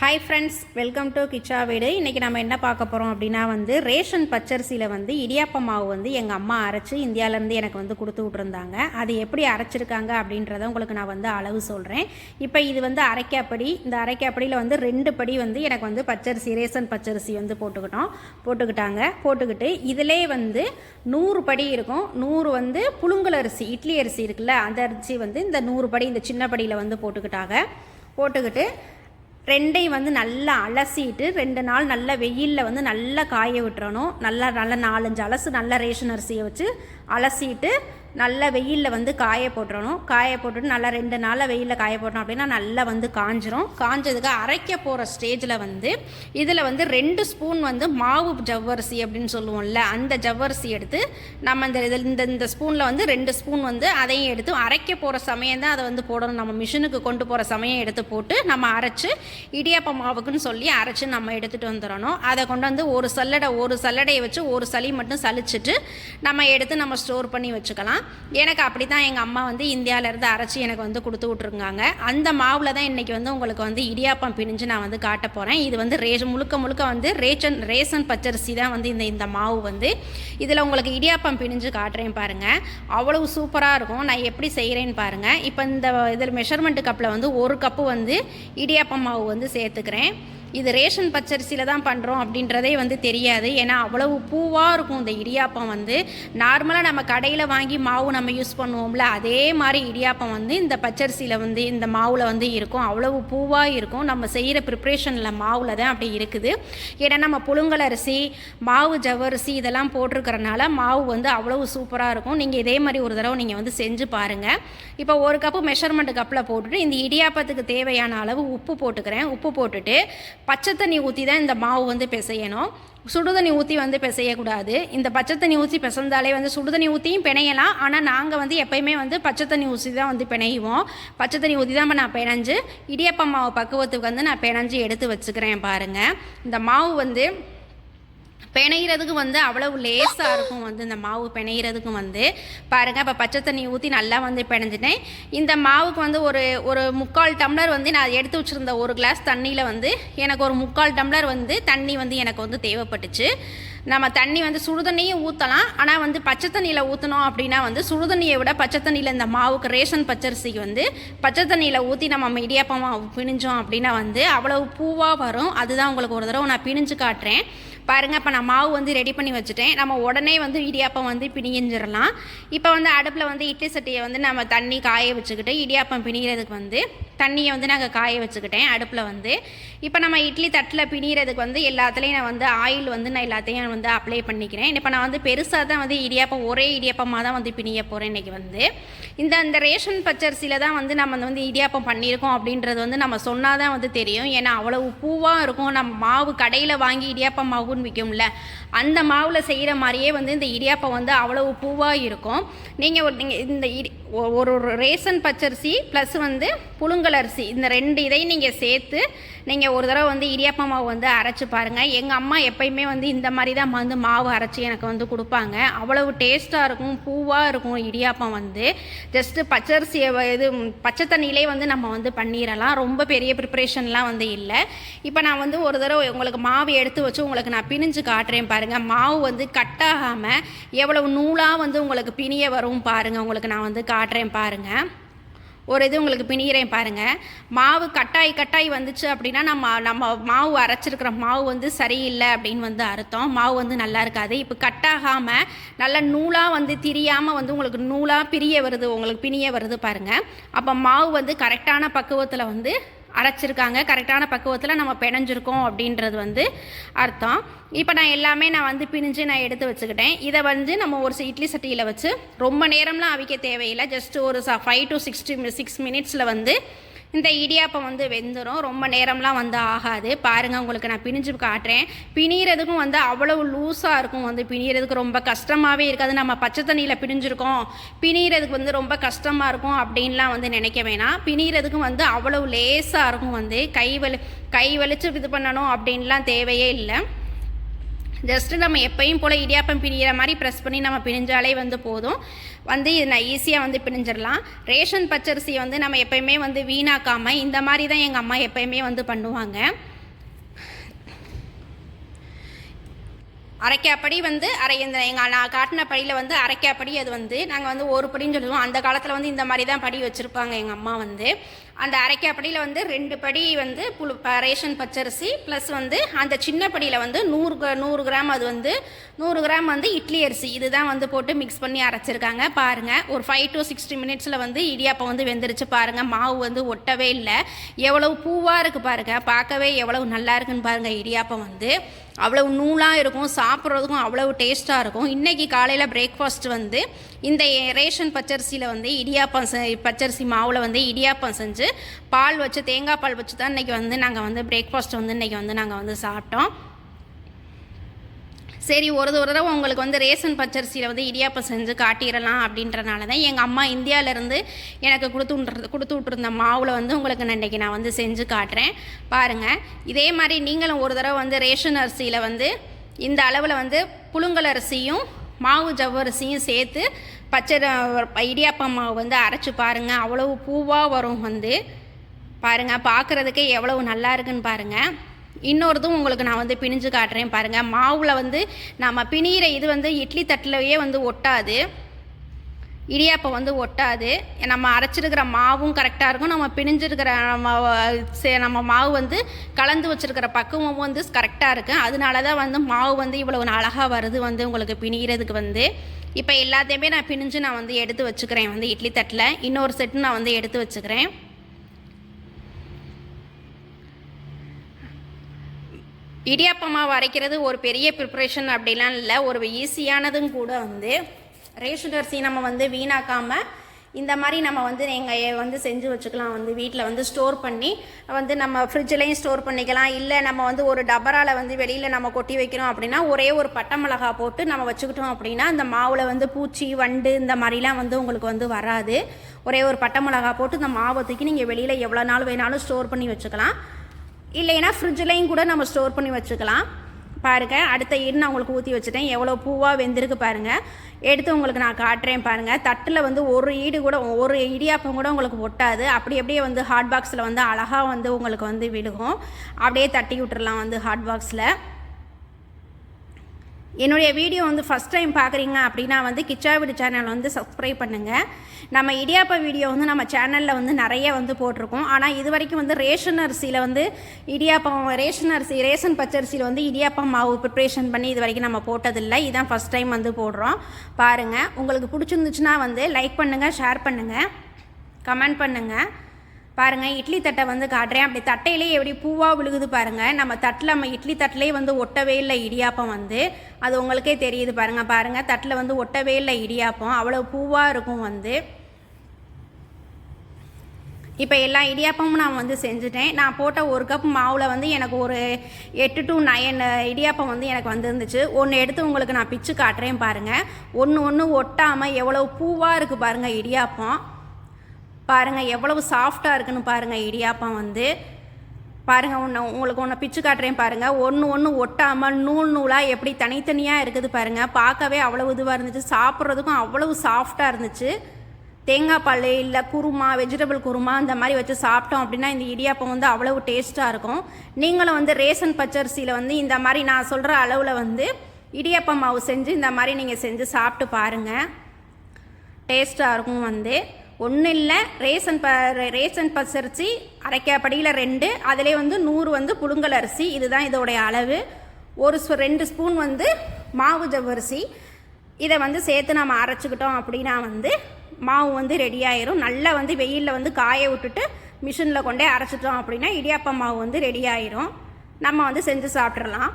Hi friends welcome to Kichcha வீடு இன்றைக்கி நம்ம என்ன பார்க்க போகிறோம் அப்படின்னா வந்து ரேஷன் பச்சரிசியில் வந்து இடியாப்ப மாவு வந்து எங்கள் அம்மா அரைச்சி இந்தியாவிலேருந்து எனக்கு வந்து கொடுத்து விட்ருந்தாங்க அது எப்படி அரைச்சிருக்காங்க அப்படின்றத உங்களுக்கு நான் வந்து அளவு சொல்கிறேன் இப்போ இது வந்து அரைக்காப்படி இந்த அரைக்காப்படியில் வந்து ரெண்டு படி வந்து எனக்கு வந்து பச்சரிசி ரேஷன் பச்சரிசி வந்து போட்டுக்கிட்டோம். போட்டுக்கிட்டாங்க. போட்டுக்கிட்டு இதிலே வந்து நூறு படி இருக்கும். நூறு வந்து புழுங்கல் அரிசி இட்லி அரிசி இருக்குல்ல அந்த அரிசி வந்து இந்த நூறு படி இந்த சின்ன படியில் வந்து போட்டுக்கிட்டாங்க. போட்டுக்கிட்டு ரெண்டையும் வந்து நல்லா அலசிட்டு ரெண்டு நாள் நல்லா வெயிலில் வந்து நல்லா காய விட்டுறணும். நல்லா நல்லா நாலஞ்சு அலசு நல்லா ரேஷன் அரிசியை வச்சு அலசிட்டு நல்லா வெயிலில் வந்து காய போட்டுறணும். காய போட்டுட்டு நல்லா ரெண்டு நாளில் வெயிலில் காய போட்டோம் அப்படின்னா நல்லா வந்து காஞ்சிரும். காஞ்சதுக்கு அரைக்க போகிற ஸ்டேஜில் வந்து இதில் வந்து ரெண்டு ஸ்பூன் வந்து மாவு ஜவ்வரிசி அப்படின்னு சொல்லுவோம்ல அந்த ஜவ்வரிசி எடுத்து நம்ம இந்த இதில் இந்த இந்த ஸ்பூனில் வந்து ரெண்டு ஸ்பூன் வந்து அதையும் எடுத்து அரைக்க போகிற சமயம் தான் அதை வந்து போடணும். நம்ம மிஷினுக்கு கொண்டு போகிற சமயம் எடுத்து போட்டு நம்ம அரைச்சி இடியாப்ப மாவுக்குன்னு சொல்லி அரைச்சி நம்ம எடுத்துகிட்டு வந்துடணும். அதை கொண்டு வந்து ஒரு சல்லடை ஒரு சல்லடையை வச்சு ஒரு சளி மட்டும் சலிச்சுட்டு நம்ம எடுத்து நம்ம ஸ்டோர் பண்ணி வச்சுக்கலாம். எனக்கு அப்படி தான் எங்கள் அம்மா வந்து இந்தியாவிலேருந்து அரைச்சி எனக்கு வந்து கொடுத்து விட்ருக்காங்க அந்த மாவில் தான் இன்றைக்கி வந்து உங்களுக்கு வந்து இடியாப்பம் பிணிஞ்சு நான் வந்து காட்ட போகிறேன் இது வந்து ரே முழுக்க முழுக்க வந்து ரேஷன் ரேஷன் பச்சரிசி தான் வந்து இந்த இந்த மாவு வந்து. இதில் உங்களுக்கு இடியாப்பம் பிணிஞ்சு காட்டுறேன் பாருங்கள் அவ்வளவு சூப்பராக இருக்கும். நான் எப்படி செய்கிறேன்னு பாருங்கள் இப்போ இந்த இதில் மெஷர்மெண்ட் கப்பில் வந்து ஒரு கப்பு வந்து இடியாப்பம் மாவு வந்து சேர்த்துக்கிறேன். இது ரேஷன் பச்சரிசியில் தான் பண்ணுறோம் அப்படின்றதே வந்து தெரியாது. ஏன்னா அவ்வளவு பூவாக இருக்கும் இந்த இடியாப்பம் வந்து. நார்மலாக நம்ம கடையில் வாங்கி மாவு நம்ம யூஸ் பண்ணுவோம்ல அதே மாதிரி இடியாப்பம் வந்து இந்த பச்சரிசியில் வந்து இந்த மாவில் வந்து இருக்கும். அவ்வளவு பூவாக இருக்கும். நம்ம செய்கிற ப்ரிப்ரேஷனில் மாவில் தான் அப்படி இருக்குது. ஏன்னா நம்ம புழுங்கலரிசி மாவு ஜவ்வரிசி இதெல்லாம் போட்டிருக்கிறனால மாவு வந்து அவ்வளவு சூப்பராக இருக்கும். நீங்கள் இதே மாதிரி ஒரு தடவை நீங்கள் வந்து செஞ்சு பாருங்கள் இப்போ ஒரு கப்பு மெஷர்மெண்ட் கப்பில் போட்டுட்டு இந்த இடியாப்பத்துக்கு தேவையான அளவு உப்பு போட்டுக்கிறேன். உப்பு போட்டுட்டு பச்சை தண்ணி ஊற்றி தான் இந்த மாவு வந்து பிசையணும். சுடுதண்ணி ஊற்றி வந்து பிசையக்கூடாது. இந்த பச்சை தண்ணி ஊற்றி பிசைந்தாலே வந்து சுடுதண்ணி ஊற்றியும் பிணையலாம். ஆனால் நாங்கள் வந்து எப்பயுமே வந்து பச்சை தண்ணி ஊற்றி தான் வந்து பிணையுவோம் பச்சை தண்ணி ஊற்றி தான் நான் பிணைஞ்சு இடியப்பம் மாவு பக்குவத்துக்கு வந்து நான் பிணைஞ்சு எடுத்து வச்சுக்கிறேன் பாருங்கள் இந்த மாவு வந்து பிணையிறதுக்கு வந்து அவ்வளவு லேசாக இருக்கும் வந்து இந்த மாவு பிணையிறதுக்கு வந்து. பாருங்கள் இப்போ பச்சை தண்ணி ஊற்றி நல்லா வந்து பிணைஞ்சிட்டேன் இந்த மாவுக்கு வந்து ஒரு ஒரு முக்கால் டம்ளர் வந்து நான் எடுத்து வச்சுருந்த ஒரு கிளாஸ் தண்ணியில் வந்து எனக்கு ஒரு முக்கால் டம்ளர் வந்து தண்ணி வந்து எனக்கு வந்து தேவைப்பட்டுச்சு. நம்ம தண்ணி வந்து சுடுதண்ணியும் ஊற்றலாம் ஆனால் வந்து பச்சை தண்ணியில் ஊற்றணும் அப்படின்னா வந்து சுடுதண்ணியை விட பச்சை தண்ணியில் இந்த மாவுக்கு ரேஷன் பச்சரிசிக்கு வந்து பச்சை தண்ணியில் ஊற்றி நம்ம இடியாப்பமாக பிணிஞ்சோம் அப்படின்னா வந்து அவ்வளவு பூவாக வரும். அதுதான் உங்களுக்கு ஒரு தடவை நான் பிணிஞ்சு காட்டுறேன். பாருங்கள் இப்போ நான் மாவு வந்து ரெடி பண்ணி வச்சுட்டேன். நம்ம உடனே வந்து இடியாப்பம் வந்து பிணிஞ்சிடலாம். இப்போ வந்து அடுப்பில் வந்து இட்லி சட்டியை வந்து நம்ம தண்ணி காய வச்சுக்கிட்டு இடியாப்பம் பிணிகிறதுக்கு வந்து தண்ணியை வந்து நாங்கள் காய வச்சுக்கிட்டேன் அடுப்பில் வந்து. இப்போ நம்ம இட்லி தட்டில் பிணிகிறதுக்கு வந்து எல்லாத்துலேயும் நான் வந்து ஆயில் வந்து நான் எல்லாத்தையும் வந்து அப்ளை பண்ணிக்கிறேன். இப்போ நான் வந்து பெருசாக தான் வந்து இடியாப்பம் ஒரே இடியாப்பமாக தான் வந்து பிணிய போகிறேன் இன்றைக்கி வந்து. இந்த அந்த ரேஷன் பச்சரிசியில் தான் வந்து நம்ம வந்து இடியாப்பம் பண்ணியிருக்கோம் அப்படின்றது வந்து நம்ம சொன்னால் தான் வந்து தெரியும். ஏன்னா அவ்வளவு பூவாக இருக்கும். நம்ம மாவு கடையில் வாங்கி இடியாப்பம் மாவுன்னு விற்கும்ல அந்த மாவில் செய்கிற மாதிரியே வந்து இந்த இடியாப்பம் வந்து அவ்வளவு பூவாக இருக்கும். நீங்கள் ஒரு நீங்கள் இந்த இடி ஒரு ஒரு ரேஷன் பச்சரிசி ப்ளஸ் வந்து புழுங்கலரிசி இந்த ரெண்டு இதையும் நீங்கள் சேர்த்து நீங்கள் ஒரு தடவை வந்து இடியாப்ப மாவு வந்து அரைச்சி பாருங்கள் எங்கள் அம்மா எப்பயுமே வந்து இந்த மாதிரி தான் வந்து மாவு அரைச்சி எனக்கு வந்து கொடுப்பாங்க. அவ்வளவு டேஸ்ட்டாக இருக்கும் பூவாக இருக்கும் இடியாப்பம் வந்து. ஜஸ்ட்டு பச்சரிசியை இது பச்சை தண்ணியிலே வந்து நம்ம வந்து பண்ணிடலாம். ரொம்ப பெரிய ப்ரிப்ரேஷன்லாம் வந்து இல்லை. இப்போ நான் வந்து ஒரு தடவை உங்களுக்கு மாவு எடுத்து வச்சு உங்களுக்கு நான் பிணிஞ்சு காட்டுறேன் பாருங்கள் மாவு வந்து கட்டாகாமல் எவ்வளவு நூலாக வந்து உங்களுக்கு பிணிய வரும் பாருங்கள் உங்களுக்கு நான் வந்து காட்டுறேன் பாருங்கள் ஒரு இது உங்களுக்கு பிணிகிறேன் பாருங்கள் மாவு கட்டாய் கட்டாய் வந்துச்சு அப்படின்னா நம்ம நம்ம மாவு அரைச்சிருக்கிற மாவு வந்து சரியில்லை அப்படின்னு வந்து அர்த்தம். மாவு வந்து நல்லா இருக்காது. இப்போ கட்டாகாமல் நல்ல நூலாக வந்து திரியாமல் வந்து உங்களுக்கு நூலாக பிரிய வருது உங்களுக்கு பிணிய வருது பாருங்கள் அப்போ மாவு வந்து கரெக்டான பக்குவத்தில் வந்து அரைச்சிருக்காங்க கரெக்டான பக்குவத்தில் நம்ம பிணைஞ்சிருக்கோம் அப்படின்றது வந்து அர்த்தம். இப்போ நான் எல்லாமே நான் வந்து பிணிஞ்சு நான் எடுத்து வச்சுக்கிட்டேன். இதை வந்து நம்ம ஒரு இட்லி சட்டியில் வச்சு ரொம்ப நேரம்லாம் அவிக்க தேவையில்லை. ஜஸ்ட் ஒரு ஃபைவ் டு சிக்ஸ்டி சிக்ஸ் மினிட்ஸில் வந்து இந்த இடியாப்பம் வந்து வெந்துடும் ரொம்ப நேரம்லாம் வந்து ஆகாது. பாருங்கள் உங்களுக்கு நான் பிணிஞ்சு காட்டுறேன். பிணிகிறதுக்கும் வந்து அவ்வளவு லூஸாக இருக்கும். வந்து பிணிகிறதுக்கு ரொம்ப கஷ்டமாகவே இருக்காது. நம்ம பச்சை தண்ணியில் பிணிஞ்சிருக்கோம். பிணிகிறதுக்கு வந்து ரொம்ப கஷ்டமாக இருக்கும் அப்படின்லாம் வந்து நினைக்க வேணாம். பிணிகிறதுக்கும் வந்து அவ்வளவு லேசாக இருக்கும். வந்து கை வலி கை வலிச்சு இது பண்ணணும் அப்படின்லாம் தேவையே இல்லை. ஜஸ்ட்டு நம்ம எப்பயும் போல் இடியாப்பம் பிணிகிற மாதிரி ப்ரெஸ் பண்ணி நம்ம பிணிஞ்சாலே வந்து போதும். வந்து இது நான் ஈஸியாக வந்து பிணிஞ்சிடலாம். ரேஷன் பச்சரிசியை வந்து நம்ம எப்பயுமே வந்து வீணாக்காமல் இந்த மாதிரி தான் எங்கள் அம்மா எப்பயுமே வந்து பண்ணுவாங்க. அரைக்காப்படி வந்து அரை இந்த எங்கள் நான் காட்டின படியில் வந்து அரைக்காப்படி அது வந்து நாங்கள் வந்து ஒரு படின்னு சொல்லுவோம் அந்த காலத்தில் வந்து இந்த மாதிரி தான் படி வச்சுருப்பாங்க எங்கள் அம்மா வந்து. அந்த அரைக்காப்படியில் வந்து ரெண்டு படி வந்து புழு ப- ரேஷன் பச்சரிசி ப்ளஸ் வந்து அந்த சின்ன படியில் வந்து நூறு க- நூறு கிராம் அது வந்து நூறு கிராம் வந்து இட்லி அரிசி. இதுதான் வந்து போட்டு மிக்ஸ் பண்ணி அரைச்சிருக்காங்க. பாருங்கள் ஒரு ஃபைவ் டு சிக்ஸ்டி மினிட்ஸில் வந்து இடியாப்பம் வந்து வெந்துருச்சு பாருங்கள் மாவு வந்து ஒட்டவே இல்லை. எவ்வளவு பூவாக இருக்குது பாருங்கள் பார்க்கவே எவ்வளவு நல்லா இருக்குன்னு பாருங்கள் இடியாப்பம் வந்து. அவ்வளவு நூலாக இருக்கும் சாப்பிட்றதுக்கும் அவ்வளவு டேஸ்ட்டாக இருக்கும். இன்றைக்கி காலையில் பிரேக்ஃபாஸ்ட் வந்து இந்த ரேஷன் பச்சரிசியில் வந்து இடியாப்பம் செ- பச்சரிசி மாவில் வந்து இடியாப்பம் செஞ்சு பால் வச்சு தேங்காய் பால் வச்சு தான் இன்றைக்கி வந்து நாங்கள் வந்து பிரேக்ஃபாஸ்ட் வந்து இன்றைக்கி வந்து நாங்கள் வந்து சாப்பிட்டோம். சரி ஒரு தடவை உங்களுக்கு வந்து ரேஷன் பச்சரிசியில் வந்து இடியாப்பம் செஞ்சு காட்டிடலாம் அப்படின்றனால தான் எங்கள் அம்மா இந்தியாவிலேருந்து எனக்கு கொடுத்து கொடுத்து விட்ருந்த மாவில் வந்து உங்களுக்கு இன்றைக்கி நான் வந்து செஞ்சு காட்டுறேன். பாருங்கள் இதே மாதிரி நீங்களும் ஒரு தடவை வந்து ரேஷன் அரிசியில் வந்து இந்த அளவில் வந்து புழுங்கல் அரிசியும் மாவு ஜவ்வரிசியும் சேர்த்து பச்சை இடியாப்பம் மாவு வந்து அரைச்சி பாருங்கள் அவ்வளவு பூவாக வரும் வந்து. பாருங்கள் பார்க்குறதுக்கே எவ்வளவு நல்லா இருக்குன்னு பாருங்கள் இன்னொருதும் உங்களுக்கு நான் வந்து பிணிஞ்சு காட்டுறேன் பாருங்கள் மாவில் வந்து நம்ம பிணிகிற இது வந்து இட்லி தட்டிலையே வந்து ஒட்டாது. இடியாப்பம் வந்து ஒட்டாது. நம்ம அரைச்சிருக்கிற மாவும் கரெக்டாக இருக்கும். நம்ம பிணிஞ்சிருக்கிற நம்ம நம்ம மாவு வந்து கலந்து வச்சுருக்கிற பக்குவமும் வந்து கரெக்டாக இருக்கும் அதனால தான் வந்து மாவு வந்து இவ்வளோ அழகாக வருது வந்து உங்களுக்கு பிணிகிறதுக்கு வந்து. இப்போ எல்லாத்தையுமே நான் பிணிஞ்சு நான் வந்து எடுத்து வச்சுக்கிறேன் வந்து இட்லி தட்டில். இன்னொரு செட்டு நான் வந்து எடுத்து வச்சுக்கிறேன். இடியாப்பமாக வரைக்கிறது அரைக்கிறது ஒரு பெரிய ப்ரிப்ரேஷன் அப்படிலாம் இல்லை. ஒரு ஈஸியானதும் கூட வந்து ரேஷன் அரிசி நம்ம வந்து வீணாக்காமல் இந்த மாதிரி நம்ம வந்து நீங்கள் வந்து செஞ்சு வச்சுக்கலாம். வந்து வீட்டில் வந்து ஸ்டோர் பண்ணி வந்து நம்ம ஃப்ரிட்ஜ்லேயும் ஸ்டோர் பண்ணிக்கலாம். இல்லை நம்ம வந்து ஒரு டபரால் வந்து வெளியில் நம்ம கொட்டி வைக்கிறோம் அப்படின்னா ஒரே ஒரு பட்டை மிளகா போட்டு நம்ம வச்சுக்கிட்டோம் அப்படின்னா அந்த மாவில் வந்து பூச்சி வண்டு இந்த மாதிரிலாம் வந்து உங்களுக்கு வந்து வராது. ஒரே ஒரு பட்டை மிளகா போட்டு இந்த மாவை தூக்கி நீங்கள் வெளியில் எவ்வளோ நாள் வேணாலும் ஸ்டோர் பண்ணி வச்சுக்கலாம். இல்லைன்னா ஃப்ரிட்ஜ்லேயும் கூட நம்ம ஸ்டோர் பண்ணி வச்சுக்கலாம். பாருங்கள் அடுத்த ஈடு நான் உங்களுக்கு ஊற்றி வச்சுட்டேன். எவ்வளோ பூவாக வெந்திருக்கு பாருங்கள் எடுத்து உங்களுக்கு நான் காட்டுறேன் பாருங்கள் தட்டில் வந்து ஒரு ஈடு கூட ஒரு இடியாப்பம் கூட உங்களுக்கு ஒட்டாது. அப்படி அப்படியே வந்து ஹாட் பாக்ஸில் வந்து அழகாக வந்து உங்களுக்கு வந்து விழுகும். அப்படியே தட்டி விட்டுறலாம் வந்து ஹாட் பாக்ஸில் என்னுடைய வீடியோ வந்து ஃபஸ்ட் டைம் பார்க்குறீங்க அப்படின்னா வந்து கிச்சா வீடு சேனல் வந்து சப்ஸ்கிரைப் பண்ணுங்கள் நம்ம இடியாப்ப வீடியோ வந்து நம்ம சேனலில் வந்து நிறைய வந்து போட்டிருக்கோம். ஆனால் இது வரைக்கும் வந்து ரேஷன் அரிசியில் வந்து இடியாப்பம் ரேஷன் அரிசி ரேஷன் பச்சரிசியில் வந்து இடியாப்பம் மாவு ப்ரிப்ரேஷன் பண்ணி இது வரைக்கும் நம்ம போட்டதில்லை. இதான் ஃபஸ்ட் டைம் வந்து போடுறோம். பாருங்கள் உங்களுக்கு பிடிச்சிருந்துச்சுன்னா வந்து லைக் பண்ணுங்கள் ஷேர் பண்ணுங்கள் கமெண்ட் பண்ணுங்கள் பாருங்கள் இட்லி தட்டை வந்து காட்டுறேன். அப்படி தட்டையிலே எப்படி பூவாக விழுகுது பாருங்கள் நம்ம தட்டில் நம்ம இட்லி தட்டிலே வந்து ஒட்டவே இல்லை இடியாப்பம் வந்து. அது உங்களுக்கே தெரியுது பாருங்கள் பாருங்கள் தட்டில் வந்து ஒட்டவே இல்லை இடியாப்பம். அவ்வளோ பூவாக இருக்கும் வந்து. இப்போ எல்லா இடியாப்பமும் நான் வந்து செஞ்சுட்டேன். நான் போட்ட ஒரு கப் மாவில் வந்து எனக்கு ஒரு எட்டு டு நயன் இடியாப்பம் வந்து எனக்கு வந்துருந்துச்சு. ஒன்று எடுத்து உங்களுக்கு நான் பிச்சு காட்டுறேன் பாருங்கள் ஒன்று ஒன்று ஒட்டாமல் எவ்வளோ பூவாக இருக்குது பாருங்கள் இடியாப்பம். பாருங்கள் எவ்வளவு சாஃப்டாக இருக்குன்னு பாருங்கள் இடியாப்பம் வந்து. பாருங்கள் ஒன்று உங்களுக்கு ஒன்று பிச்சு காட்டுறேன் பாருங்கள் ஒன்று ஒன்று ஒட்டாமல் நூல் நூலாக எப்படி தனித்தனியாக இருக்குது பாருங்கள் பார்க்கவே அவ்வளவு இதுவாக இருந்துச்சு. சாப்பிட்றதுக்கும் அவ்வளவு சாஃப்டாக இருந்துச்சு. தேங்காய் பால் இல்லை குருமா வெஜிடபிள் குருமா இந்த மாதிரி வச்சு சாப்பிட்டோம் அப்படின்னா இந்த இடியாப்பம் வந்து அவ்வளவு டேஸ்ட்டாக இருக்கும். நீங்களும் வந்து ரேஷன் பச்சரிசியில் வந்து இந்த மாதிரி நான் சொல்கிற அளவில் வந்து இடியாப்பம் மாவு செஞ்சு இந்த மாதிரி நீங்கள் செஞ்சு சாப்பிட்டு பாருங்கள் டேஸ்ட்டாக இருக்கும் வந்து. ஒன்றும் இல்லை ரேஷன் ப ரேஷன் பசரிச்சி அரைக்க படியில் ரெண்டு அதிலே வந்து நூறு வந்து புழுங்கல் அரிசி இதுதான் இதோடைய அளவு. ஒரு ஸ்பூ- ரெண்டு ஸ்பூன் வந்து மாவு ஜவ்வரிசி. இதை வந்து சேர்த்து நம்ம அரைச்சிக்கிட்டோம் அப்படின்னா வந்து மாவு வந்து ரெடி ஆயிரும். நல்லா வந்து வெயிலில் வந்து காய விட்டுட்டு மிஷினில் கொண்டே அரைச்சிட்டோம் அப்படின்னா இடியாப்பம் மாவு வந்து ரெடி ஆயிரும். நம்ம வந்து செஞ்சு சாப்பிட்றலாம்